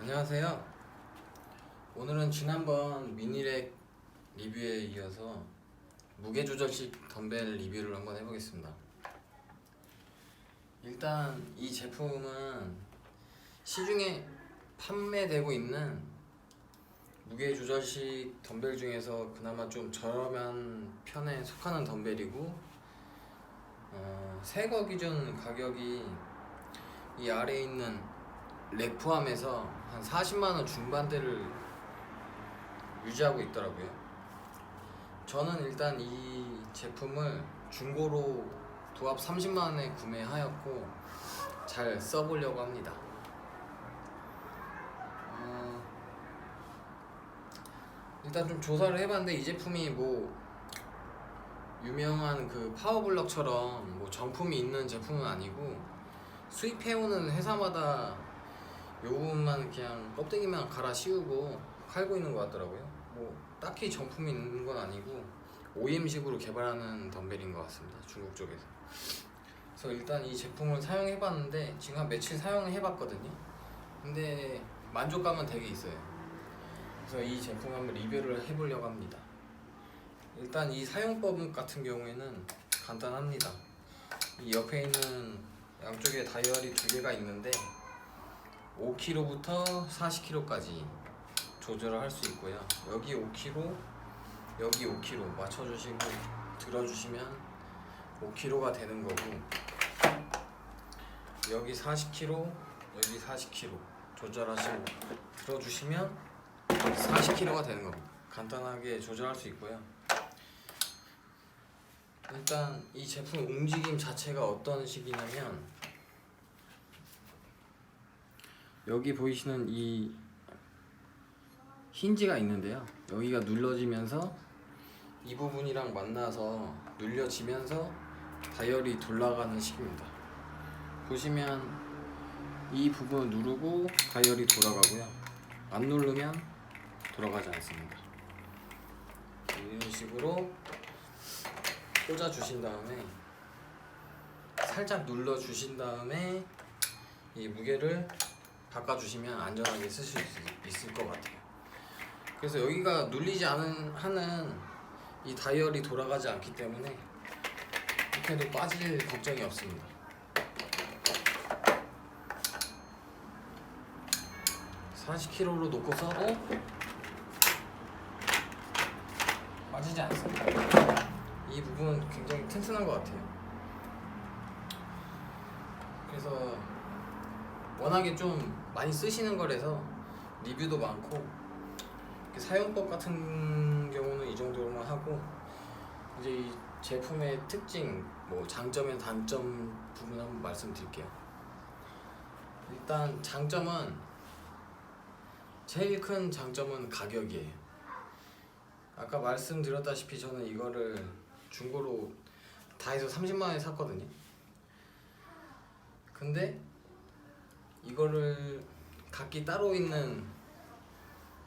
안녕하세요. 오늘은 지난번 미니렉 리뷰에 이어서 무게 조절식 덤벨 리뷰를 한번 해보겠습니다. 일단 이 제품은 시중에 판매되고 있는 무게 조절식 덤벨 중에서 그나마 좀 저렴한 편에 속하는 덤벨이고 어, 새거 기준 가격이 이 아래에 있는 렉 포함해서 한 40만 원 중반대를 유지하고 있더라고요. 저는 일단 이 제품을 중고로 도합 30만 원에 구매하였고 잘 써보려고 합니다. 어, 일단 좀 조사를 해봤는데 이 제품이 뭐 유명한 그 파워블럭처럼 뭐 정품이 있는 제품은 아니고 수입해오는 회사마다 요 부분만 그냥 껍데기만 갈아 씌우고 팔고 있는 것 같더라고요. 뭐 딱히 정품이 있는 건 아니고 OEM식으로 개발하는 덤벨인 것 같습니다. 중국 쪽에서. 그래서 일단 이 제품을 사용해 봤는데 지금 한 며칠 사용해 봤거든요. 근데 만족감은 되게 있어요. 그래서 이 제품 한번 리뷰를 해보려고 합니다. 일단 이 사용법 같은 경우에는 간단합니다. 이 옆에 있는 양쪽에 다이얼이 두 개가 있는데 5kg부터 40kg까지 조절을 할 수 있고요. 여기 5kg, 여기 5kg 맞춰주시고 들어주시면 5kg가 되는 거고 여기 40kg, 여기 40kg 조절하시고 들어주시면 40kg가 되는 겁니다. 간단하게 조절할 수 있고요. 일단 이 제품 움직임 자체가 어떤 식이냐면 여기 보이시는 이 힌지가 있는데요. 여기가 눌러지면서 이 부분이랑 만나서 눌려지면서 다이얼이 돌아가는 식입니다. 보시면 이 부분을 누르고 다이얼이 돌아가고요. 안 누르면 돌아가지 않습니다. 이런 식으로 꽂아 주신 다음에 살짝 눌러 주신 다음에 이 무게를 바꿔주시면 안전하게 쓰실 수 있을 것 같아요. 그래서 여기가 눌리지 않은 하는 이 다이얼이 돌아가지 않기 때문에 이렇게도 빠질 걱정이 없습니다. (40kg로) 놓고 써도 빠지지 않습니다. 이 부분은 굉장히 튼튼한 것 같아요. 그래서 워낙에 좀 많이 쓰시는 거라서 리뷰도 많고 사용법 같은 경우는 이 정도로만 하고 이제 이 제품의 특징, 뭐 장점이나 단점 부분 한번 말씀드릴게요. 일단 장점은 제일 큰 장점은 가격이에요. 아까 말씀드렸다시피 저는 이거를 중고로 다 해서 30만 원에 샀거든요. 근데 이거를 각기 따로 있는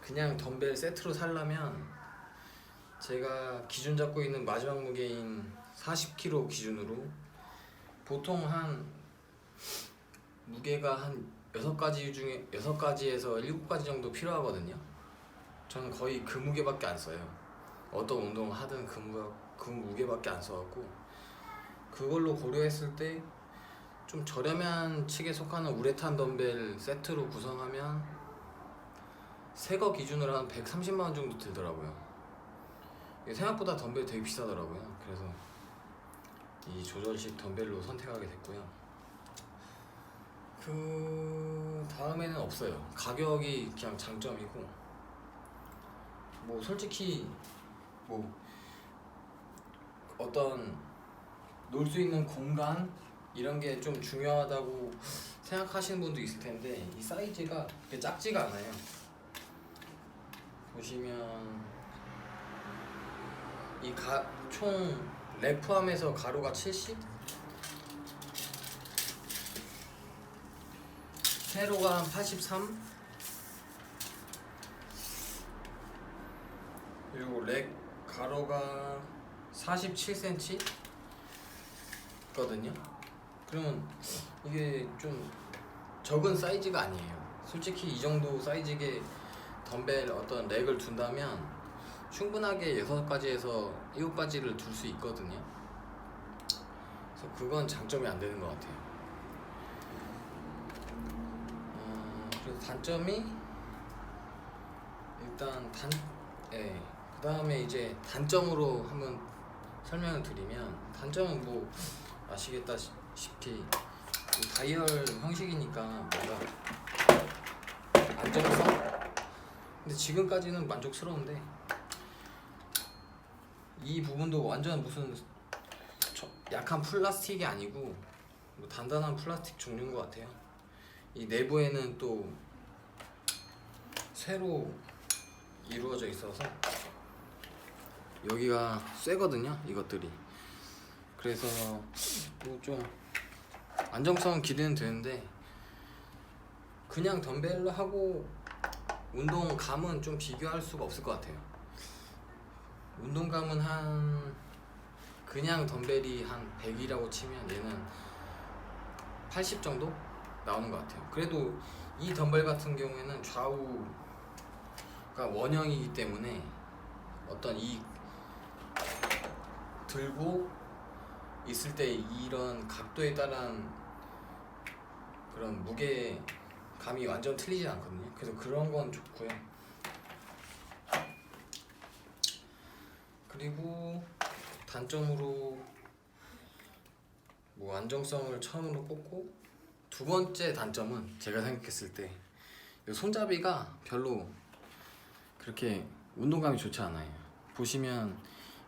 그냥 덤벨 세트로 살려면 제가 기준 잡고 있는 마지막 무게인 40kg 기준으로 보통 한 무게가 한 6가지 중에 6가지에서 7가지 정도 필요하거든요. 저는 거의 그 무게밖에 안 써요. 어떤 운동을 하든 그, 무, 그 무게밖에 안 써갖고 그걸로 고려했을 때 좀 저렴한 측에 속하는 우레탄 덤벨 세트로 구성하면 새 거 기준으로 한 130만 원 정도 들더라고요. 생각보다 덤벨 되게 비싸더라고요. 그래서 이 조절식 덤벨로 선택하게 됐고요. 그 다음에는 없어요. 가격이 그냥 장점이고 뭐 솔직히 뭐 어떤 놀 수 있는 공간 이런 게 좀 중요하다고 생각하시는 분도 있을 텐데 이 사이즈가 그렇게 작지가 않아요. 보시면 이총렉 포함해서 가로가 70, 세로가 한 83, 그리고 렉 가로가 47cm 거든요. 그러면 이게 좀 적은 사이즈가 아니에요. 솔직히 이 정도 사이즈의 덤벨 어떤 렉을 둔다면 충분하게 여섯 가지에서 일곱 가지를 둘 수 있거든요. 그래서 그건 장점이 안 되는 것 같아요. 어, 그래서 단점이 일단 단, 예. 그 다음에 이제 단점으로 한번 설명을 드리면 단점은 뭐 아시겠다 시피 이 다이얼 형식이니까 뭔가 안정성? 근데 지금까지는 만족스러운데 이 부분도 완전 무슨 저- 약한 플라스틱이 아니고 뭐 단단한 플라스틱 종류인 것 같아요. 이 내부에는 또 쇠로 이루어져 있어서 여기가 쇠거든요. 이것들이. 그래서 뭐 좀 안정성 기대는 되는데 그냥 덤벨로 하고 운동감은 좀 비교할 수가 없을 것 같아요. 운동감은 한 그냥 덤벨이 한 100이라고 치면 얘는 80 정도 나오는 것 같아요. 그래도 이 덤벨 같은 경우에는 좌우가 원형이기 때문에 어떤 이 들고 있을 때 이런 각도에 따른 그런 무게 감이 완전 틀리진 않거든요. 그래서 그런 건 좋고요. 그리고 단점으로 뭐 안정성을 처음으로 꼽고 두 번째 단점은 제가 생각했을 때 이 손잡이가 별로 그렇게 운동감이 좋지 않아요. 보시면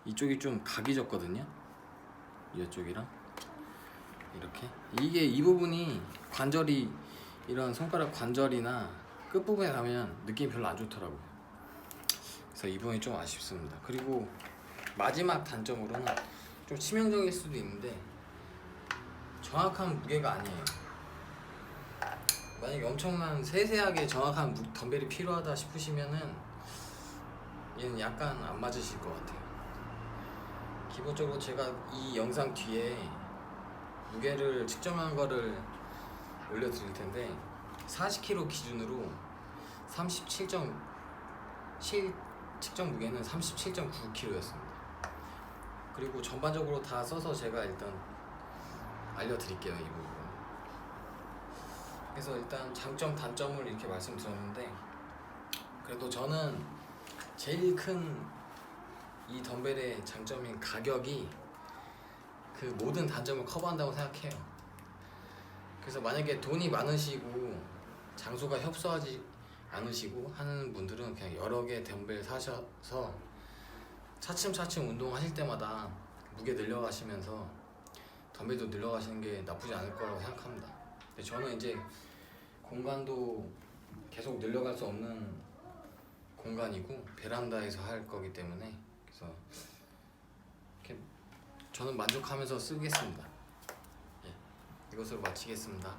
이쪽이 좀 각이 졌거든요. 이쪽이랑 이렇게 이게 이 부분이 관절이 이런 손가락 관절이나 끝 부분에 가면 느낌이 별로 안 좋더라고요. 그래서 이 부분이 좀 아쉽습니다. 그리고 마지막 단점으로는 좀 치명적일 수도 있는데 정확한 무게가 아니에요. 만약에 엄청난 세세하게 정확한 무- 덤벨이 필요하다 싶으시면은 얘는 약간 안 맞으실 것 같아요. 기본적으로 제가 이 영상 뒤에 무게를 측정한 거를 올려드릴 텐데 40kg 기준으로 37점 실 측정 무게는 37.9kg였습니다. 그리고 전반적으로 다 써서 제가 일단 알려드릴게요 이 부분. 그래서 일단 장점 단점을 이렇게 말씀드렸는데 그래도 저는 제일 큰 이 덤벨의 장점인 가격이 그 모든 단점을 커버한다고 생각해요. 그래서 만약에 돈이 많으시고 장소가 협소하지 않으시고 하는 분들은 그냥 여러 개 덤벨 사셔서 차츰차츰 운동하실 때마다 무게 늘려가시면서 덤벨도 늘려가시는 게 나쁘지 않을 거라고 생각합니다. 근데 저는 이제 공간도 계속 늘려갈 수 없는 공간이고 베란다에서 할 거기 때문에 그래서 저는 만족하면서 쓰겠습니다. 예, 이것으로 마치겠습니다.